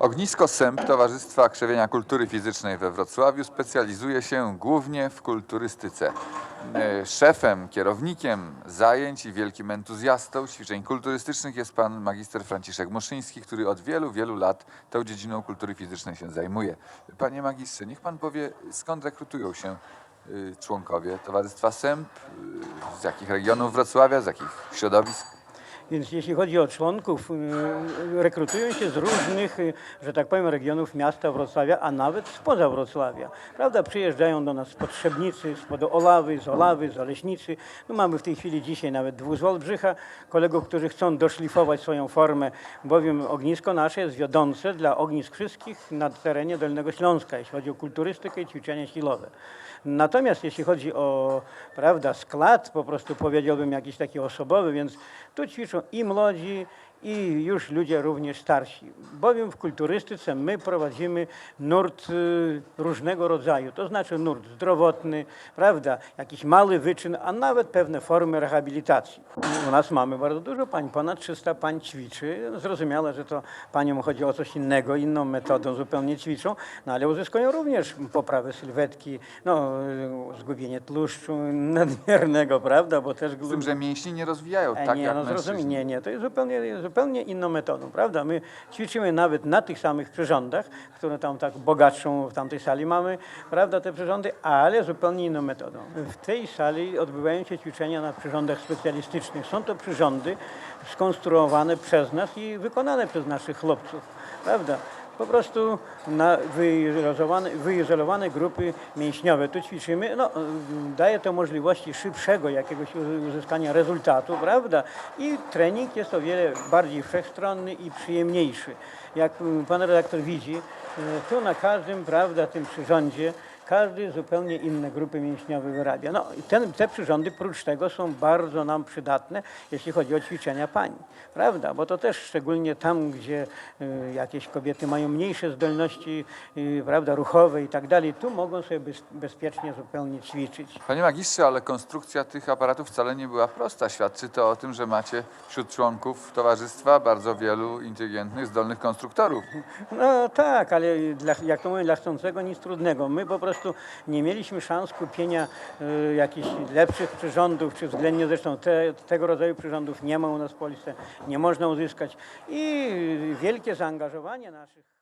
Ognisko Sęp Towarzystwa Krzewienia Kultury Fizycznej we Wrocławiu specjalizuje się głównie w kulturystyce. E, Szefem, kierownikiem zajęć i wielkim entuzjastą ćwiczeń kulturystycznych jest pan magister Franciszek Muszyński, który od wielu, wielu lat tą dziedziną kultury fizycznej się zajmuje. Panie magistrze, niech pan powie, skąd rekrutują się y, członkowie Towarzystwa Sęp, y, z jakich regionów Wrocławia, z jakich środowisk? Więc jeśli chodzi o członków, y, rekrutują się z różnych, y, że tak powiem, regionów miasta Wrocławia, a nawet spoza Wrocławia. Prawda, przyjeżdżają do nas z Potrzebnicy, spod Olawy, z Olawy, z Oleśnicy. No mamy w tej chwili dzisiaj nawet dwóch z Wałbrzycha, kolegów, którzy chcą doszlifować swoją formę, bowiem ognisko nasze jest wiodące dla ognisk wszystkich na terenie Dolnego Śląska, jeśli chodzi o kulturystykę i ćwiczenia siłowe. Natomiast jeśli chodzi o prawda, skład, po prostu powiedziałbym jakiś taki osobowy, więc tu ćwiczą i młodzi, i już ludzie również starsi. Bowiem w kulturystyce my prowadzimy nurt y, różnego rodzaju, to znaczy nurt zdrowotny, prawda, jakiś mały wyczyn, a nawet pewne formy rehabilitacji. U nas mamy bardzo dużo pań, ponad 300 pań ćwiczy. Zrozumiałe, że to paniom chodzi o coś innego, inną metodą zupełnie ćwiczą, no ale uzyskują również poprawę sylwetki, no, y, zgubienie tłuszczu nadmiernego, prawda, bo też... Z tym, że mięśni nie rozwijają E, tak nie, jak no mężczyźni. nie, nie, to jest zupełnie, zupełnie inną metodą, prawda? My ćwiczymy nawet na tych samych przyrządach, które tam tak bogatszą w tamtej sali mamy, prawda, te przyrządy, ale zupełnie inną metodą. W tej sali odbywają się ćwiczenia na przyrządach specjalistycznych. Są to przyrządy skonstruowane przez nas i wykonane przez naszych chłopców, prawda? Po prostu na wyizolowane, wyizolowane grupy mięśniowe tu ćwiczymy. No, daje to możliwości szybszego jakiegoś uz- uzyskania rezultatu, prawda? I trening jest o wiele bardziej wszechstronny i przyjemniejszy. Jak pan redaktor widzi, e, tu na każdym, prawda, tym przyrządzie każdy zupełnie inne grupy mięśniowe wyrabia. No i ten, te przyrządy prócz tego są bardzo nam przydatne, jeśli chodzi o ćwiczenia pań, prawda? Bo to też szczególnie tam, gdzie y, jakieś kobiety mają mniejsze zdolności, y, prawda, ruchowe i tak dalej, tu mogą sobie bez, bezpiecznie zupełnie ćwiczyć. Panie magistrze, ale konstrukcja tych aparatów wcale nie była prosta. Świadczy to o tym, że macie wśród członków towarzystwa bardzo wielu inteligentnych, zdolnych konstruktorów. No tak, ale dla, jak to mówię, dla chcącego nic trudnego. My po prostu nie mieliśmy szans kupienia y, jakichś lepszych przyrządów, czy względnie zresztą te, tego rodzaju przyrządów nie ma u nas w Polsce, nie można uzyskać. I wielkie zaangażowanie naszych